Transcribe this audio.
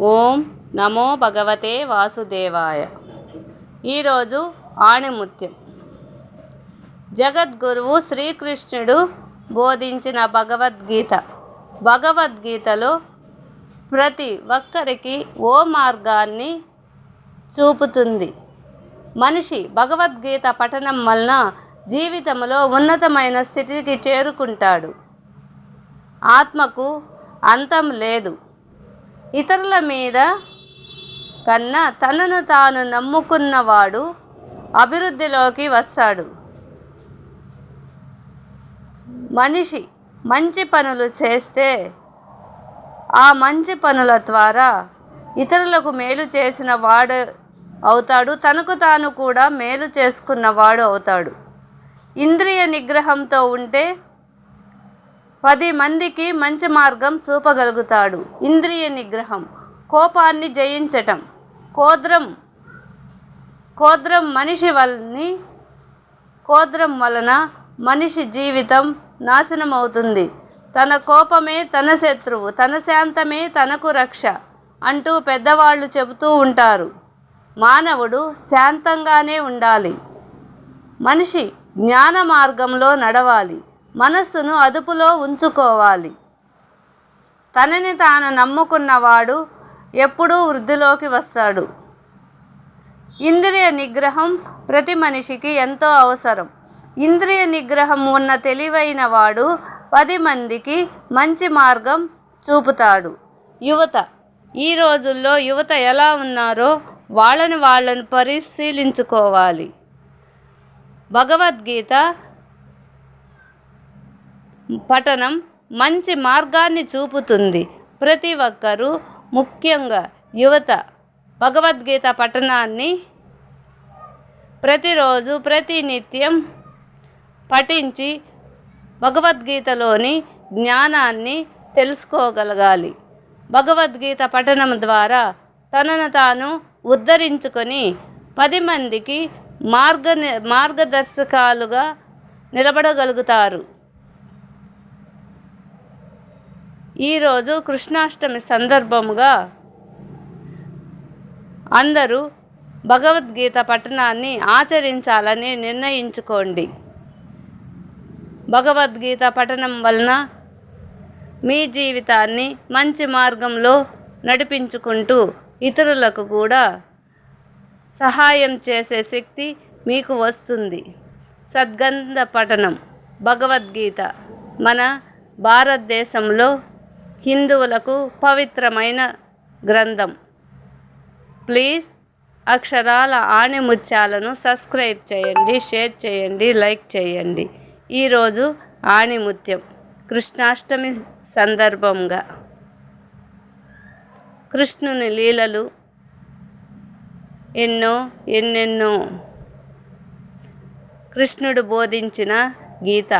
ఓం నమో భగవతే వాసుదేవాయ. ఈరోజు ఆణిముత్యం. జగద్గురువు శ్రీకృష్ణుడు బోధించిన భగవద్గీత. భగవద్గీతలో ప్రతి ఒక్కరికి ఓ మార్గాన్ని చూపుతుంది. మనిషి భగవద్గీత పఠనం వలన జీవితంలో ఉన్నతమైన స్థితికి చేరుకుంటాడు. ఆత్మకు అంతం లేదు. ఇతరుల మీద కన్నా తనను తాను నమ్ముకున్నవాడు అభివృద్ధిలోకి వస్తాడు. మనిషి మంచి పనులు చేస్తే ఆ మంచి పనుల ద్వారా ఇతరులకు మేలు చేసిన వాడు అవుతాడు. తనకు తాను కూడా మేలు చేసుకున్నవాడు అవుతాడు. ఇంద్రియ నిగ్రహంతో ఉంటే పది మందికి మంచి మార్గం చూపగలుగుతాడు. ఇంద్రియ నిగ్రహం కోపాన్ని జయించటం కోద్రం కోద్రం మనిషి వలని కోద్రం వలన మనిషి జీవితం నాశనం అవుతుంది తన కోపమే తన శత్రువు తన శాంతమే తనకు రక్ష అంటూ పెద్దవాళ్ళు చెబుతూ ఉంటారు. మానవుడు శాంతంగానే ఉండాలి. మనిషి జ్ఞాన మార్గంలో నడవాలి. మనస్సును అదుపులో ఉంచుకోవాలి. తనని తాను నమ్ముకున్నవాడు ఎప్పుడూ వృద్ధిలోకి వస్తాడు. ఇంద్రియ నిగ్రహం ప్రతి మనిషికి ఎంతో అవసరం. ఇంద్రియ నిగ్రహం ఉన్న తెలివైన వాడు పది మందికి మంచి మార్గం చూపుతాడు. యువత ఈ రోజుల్లో యువత ఎలా ఉన్నారో వాళ్ళని వాళ్ళను పరిశీలించుకోవాలి. భగవద్గీత పఠనం మంచి మార్గాన్ని చూపుతుంది. ప్రతి ఒక్కరూ ముఖ్యంగా యువత భగవద్గీత పఠనాన్ని ప్రతిరోజు ప్రతినిత్యం పఠించి భగవద్గీతలోని జ్ఞానాన్ని తెలుసుకోగలగాలి. భగవద్గీత పఠనం ద్వారా తనను తాను ఉద్ధరించుకొని పది మందికి మార్గ మార్గదర్శకాలుగా నిలబడగలుగుతారు. ఈరోజు కృష్ణాష్టమి సందర్భముగా అందరూ భగవద్గీత పఠనాన్ని ఆచరించాలని నిర్ణయించుకోండి. భగవద్గీత పఠనం వలన మీ జీవితాన్ని మంచి మార్గంలో నడిపించుకుంటూ ఇతరులకు కూడా సహాయం చేసే శక్తి మీకు వస్తుంది. సద్గంధ పఠనం భగవద్గీత మన భారతదేశంలో హిందువులకు పవిత్రమైన గ్రంథం. ప్లీజ్ అక్షరాల ఆణిముత్యాలను సబ్స్క్రైబ్ చేయండి షేర్ చేయండి లైక్ చేయండి. ఈరోజు ఆణిముత్యం. కృష్ణాష్టమి సందర్భంగా. కృష్ణుని లీలలు ఎన్నో ఎన్నెన్నో. కృష్ణుడు బోధించిన గీత.